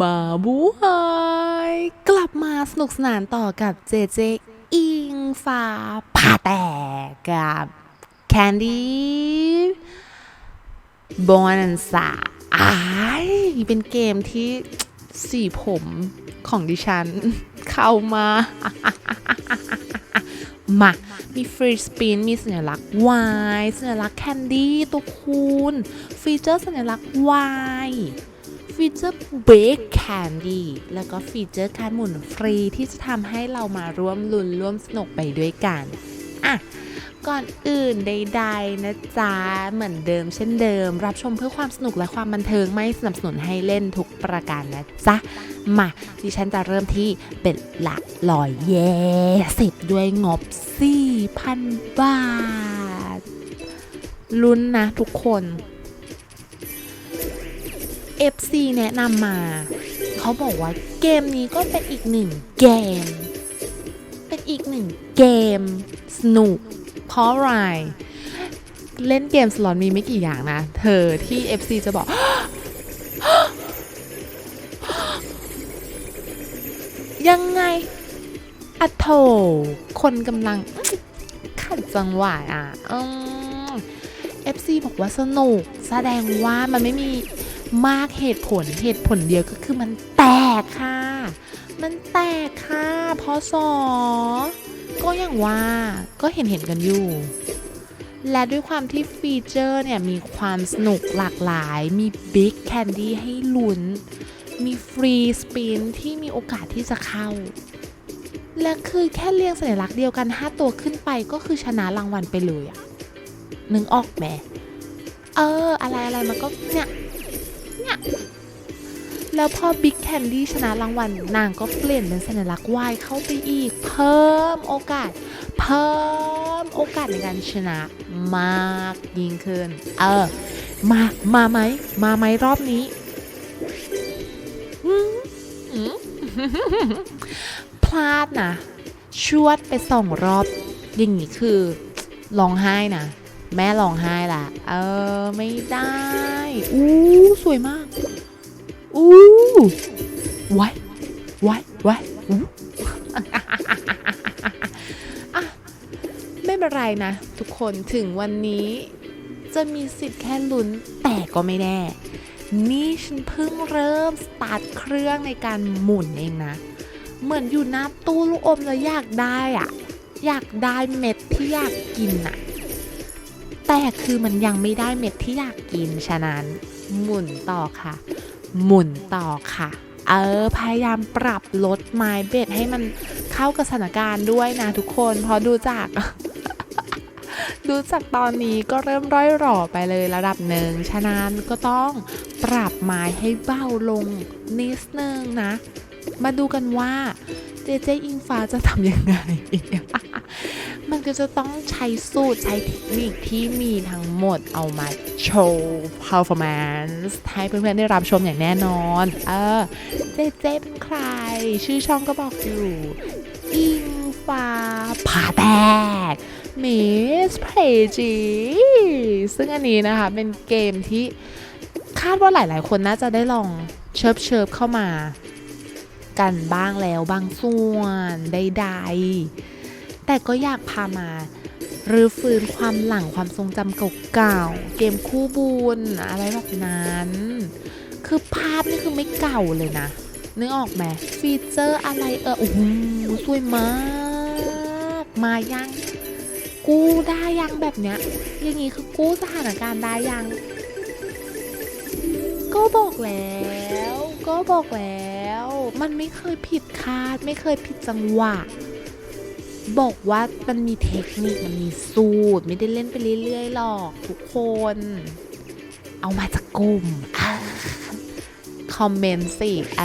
มาบูไฮกลับมาสนุกสนานต่อกับเจเจอิงฟ้าผ่าแตกกับแคนดี้บอนสาอายเป็นเกมที่สีผมของดิฉัน เข้ามา มา มีฟรีสปิน มีสัญลักษณ์ Y สัญลักษณ์แคนดี้ตัวคูณ ฟีเจอร์สัญลักษณ์ Y ฟีเจอร์เบคแคนดี้แล้วก็ฟีเจอร์การหมุนฟรีที่จะทำให้เรามาร่วมลุ้นร่วมสนุกไปด้วยกัน อะ ก่อนอื่นใดๆนะจ๊ะ เหมือนเดิมเช่นเดิม รับชมเพื่อความสนุกและความบันเทิงไม่สนับสนุนให้เล่นทุกประการนะจ๊ะ มาดิฉันจะเริ่มที่เป็นหลักร้อยเย่สิบด้วยงบ 4,000 บาท ลุ้นนะทุกคน FC แนะนำมา เขาบอกว่าเกมนี้ก็เป็นอีกหนึ่งเกม เป็นอีกหนึ่งเกม สนุก เพราะอะไรเล่นเกมสล็อตมีไม่กี่อย่างนะ เธอที่ FC จะบอก ยังไงอะโถคนกำลังขัดจังหวะอะเอืม FC บอกว่าสนุก แสดงว่ามันไม่มี มากเหตุผลเหตุผลเดียวก็คือมันแตกค่ะ มันแตกค่ะพอสอก็อย่างว่าก็เห็นเห็นกันอยู่ และด้วยความที่ฟีเจอร์เนี่ย มีความสนุกหลากหลาย มีบิ๊กแคนดี้ให้ลุ้น มีฟรีสปินที่มีโอกาสที่จะเข้า และคือแค่เรียงสัญลักษณ์เดียวกัน 5 ตัวขึ้นไปก็คือชนะรางวัลไปเลยอะนึกออกไหมเออ อะไรอะไรมันก็เนี่ย แล้วพอบิ๊กแคนดี้ชนะรางวัลนางก็เปลี่ยนเป็นสัญลักษณ์ Y เข้าไปอีก เพิ่มโอกาส เพิ่มโอกาสในการชนะมากยิ่งขึ้น เออ มา มาไหม มาไหมรอบนี้พลาดนะ ชวดไปสองรอบ อย่างนี้คือร้องไห้นะ แม่ร้องไห้ละเออ ไม่ได้ อู้ สวยมาก อู้ไว้ไว้ไว้อู้อะไม่เป็นไรนะ ทุกคนถึงวันนี้จะมีสิทธิ์แค่ลุ้นแต่ก็ไม่แน่ นี่ฉันเพิ่งเริ่มสตาร์ทเครื่องในการหมุนเองนะ เหมือนอยู่หน้าตู้ลูกอมแล้วอยากได้อะอยากได้เม็ดที่อยากกินอะแต่คือมันยังไม่ได้เม็ดที่อยากกิน ฉะนั้นหมุนต่อค่ะ หมุนต่อค่ะ เออ พยายามปรับลดไม้เบ็ดให้มันเข้ากับสถานการณ์ด้วยนะทุกคนเพราะดูจากดูจากตอนนี้ก็เริ่มร้อยหร่อไปเลยระดับหนึ่ง ฉะนั้นก็ต้องปรับไม้ให้เบาลงนิดนึงนะ มาดูกันว่า เจเจอิงฟ้าจะทำยังไง มันก็จะต้องใช้สูตร ใช้เทคนิคที่มีทั้งหมดเอามาโชว์ performance ให้เพื่อนๆได้รับชมอย่างแน่นอน เออ เจเจเป็นใคร ชื่อช่องก็บอกอยู่อิงฟ้าผ่าแตก Miss p a g e ซึ่งอันนี้นะคะ เป็นเกมที่คาดว่าหลายๆ คนน่าจะได้ลองเชิบเชิบเข้ามา กันบ้างแล้วบางส่วนใดๆ แต่ก็อยากพามารื้อฟื้นความหลังความทรงจำเก่าๆ เกมคู่บุญอะไรแบบนั้น คือภาพนี่คือไม่เก่าเลยนะ นึกออกไหมฟีเจอร์อะไรเออโอ้โหสวยมาก มายังกู้ได้ยังแบบเนี้ย อย่างงี้คือกู้สถานการณ์ได้ยัง ก็บอกแล้ว ก็บอกแล้ว มันไม่เคยผิดคาด ไม่เคยผิดจังหวะ บอกว่ามันมีเทคนิค มันมีสูตร ไม่ได้เล่นไปเรื่อยๆหรอกทุกคน เอามาจากกลุ่มอ่าคอมเมนต์สิเอ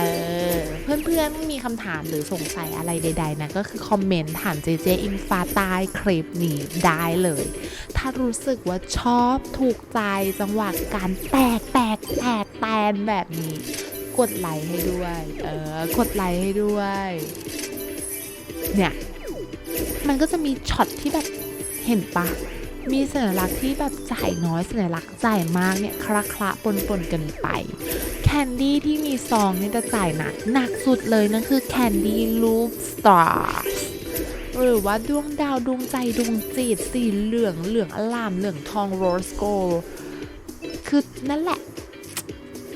อ เพื่อนๆมีคำถามหรือสงสัยอะไรใดๆนะก็คือคอมเมนต์ถามเจเจอินฟาใต้คลิปนี้ได้เลย ถ้ารู้สึกว่าชอบถูกใจจังหวะการแตกแตกแตกแตนแบบนี้ กดไลค์ให้ด้วย เออกดไลค์ให้ด้วย เนี่ย มันก็จะมีช็อตที่แบบเห็นปะ มีสัญลักษณ์ที่แบบจ่ายน้อยสัญลักษณ์จ่ายมากเนี่ยคละคละปนปนๆกันไป แคนดี้ที่มีซองนี่จะจ่ายหนักหนักสุดเลยนั่นคือแคนดี้รูปสตาร์หรือว่าดวงดาวดวงใจดวงจิตสีเหลืองเหลืองอลามเหลืองทองโรสโกคือนั่นแหละ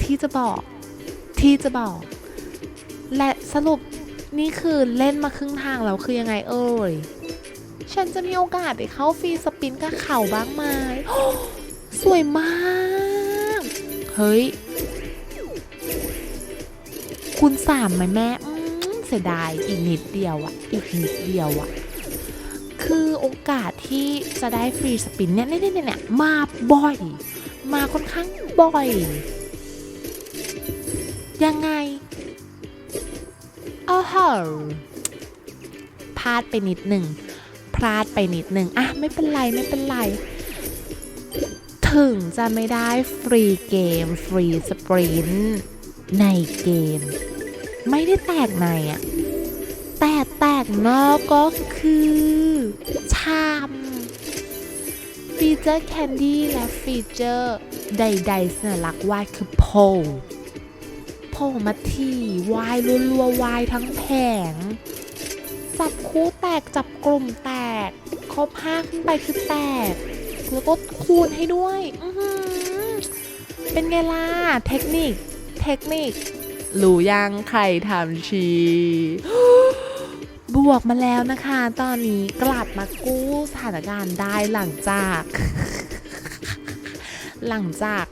ที่จะบอก ที่จะบอก และสรุปนี่คือเล่นมาครึ่งทางแล้วคือยังไงเอ่ย ฉันจะมีโอกาสได้เข้าฟรีสปินกับเข่าบ้างไหมสวยมาก เฮ้ย คุณสามไหมแม่เสียดายอีกนิดเดียวอะอีกนิดเดียวอะคือโอกาสที่จะได้ฟรีสปินเนี่ยเนี่ยเนี่ยเนี่ยมาบ่อย มาค่อนข้างบ่อย ยังไงอ้าวพลาดไปนิดหนึ่ง พลาดไปนิดหนึ่งอะไม่เป็นไรไม่เป็นไร ถึงจะไม่ได้ฟรีเกม ฟรีสปรินต์ในเกม ไม่ได้แตกในอะแต่แตกนอกก็คือชามฟีเจอร์แคนดี้และฟีเจอร์ใดๆสัญลักษณ์วายคือโพล โผล่มาที่วายรัวๆวายทั้งแผง จับคู่แตกจับกลุ่มแตก ครบห้าขึ้นไปคือแตก แล้วก็คูณให้ด้วย เป็นไงล่ะ เทคนิค เทคนิค รู้ยังใครทำชี บวกมาแล้วนะคะ ตอนนี้กลับมากู้สถานการณ์ได้หลังจาก หลังจาก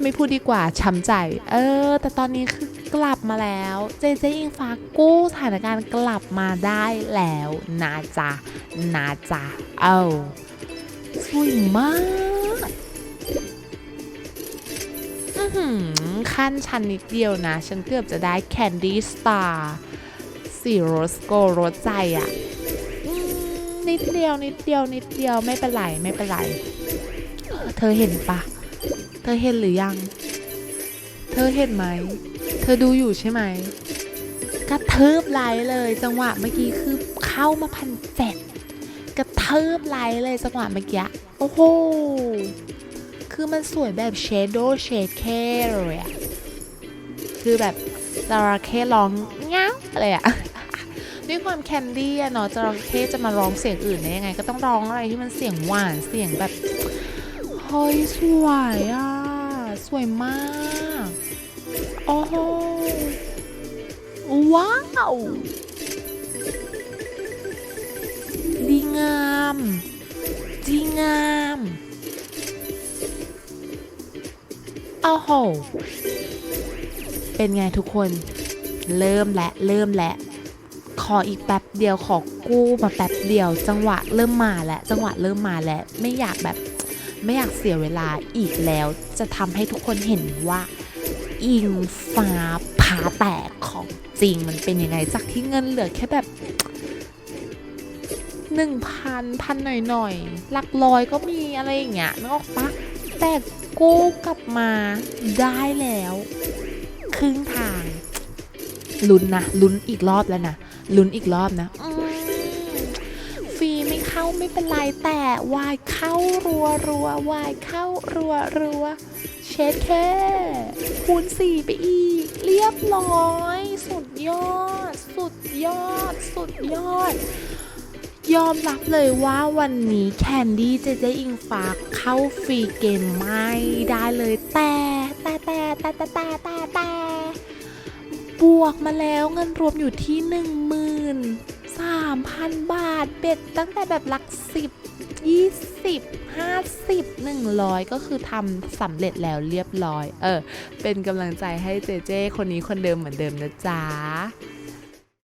ไม่พูดดีกว่าช้ำใจ เออ แต่ตอนนี้คือกลับมาแล้วเจเจอิงฟ้ากู้สถานการณ์กลับมาได้แล้วนะจ๊ะนะจ๊ะเอ้าสวยมากขั้นชันนิดเดียวนะ ฉันเกือบจะได้ Candy Star สีโรสโกโรสใจอะ่ะนิดเดียวนิดเดียวนิดเดียวไม่เป็นไรไม่เป็นไร เธอเห็นปะ เธอเห็นหรือยัง เธอเห็นไหม เธอดูอยู่ใช่ไหมกระเทิบไหลเลยจังหวะเมื่อกี้คือเข้ามาพันเจ็ดกระเทิบไหลเลยจังหวะเมื่อกี้โอ้โห คือมันสวยแบบเชโดว์เชดเคเลยอะคือแบบจระเข้ร้องเงี้ยอะไรอะด้วยความแคนดี้อะเนาะจระเข้จะมาร้องเสียงอื่นได้ยังไง ก็ต้องร้องอะไรที่มันเสียงหวานเสียงแบบ เฮ้ยสวยอะ สวยมาก โอ้โหว้าว ดีงามดีงามโอ้โห เป็นไงทุกคน เริ่มและเริ่มและ ขออีกแป๊บเดียวขอกู้มาแป๊บเดียว จังหวะเริ่มมาแล้วจังหวะเริ่มมาแล้ว ไม่อยากแบบ ไม่อยากเสียเวลาอีกแล้ว จะทำให้ทุกคนเห็นว่าอิงฟ้าผาแตกของจริงมันเป็นยังไงจากที่เงินเหลือแค่แบบหนึ่งพันพันหน่อยๆหลักร้อยก็มีอะไรอย่างเงี้ยนึกออกปะแต่กู้กลับมาได้แล้ว ครึ่งทางลุ้นนะลุ้นอีกรอบแล้วนะลุ้นอีกรอบนะ ไม่เข้าไม่เป็นไรแต่วายเข้ารัวรัววายเข้ารัวรัวเช็ดแค่คูณสี่ไปอีก เรียบร้อย สุดยอด สุดยอด สุดยอด ยอมรับเลยว่าวันนี้แคนดี้เจเจอิงฟ้าเข้าฟรีเกมไม่ได้เลยแต่แต่แต่แต่แต่แต่แต่แต่บวกมาแล้วเงินรวมอยู่ที่หนึ่งหมื่น สามพันบาท เบ็ดตั้งแต่แบบหลักสิบยี่สิบห้าสิบหนึ่งร้อยก็คือทำสำเร็จแล้วเรียบร้อย เออ เป็นกำลังใจให้เจเจคนนี้คนเดิมเหมือนเดิมนะจ๊ะ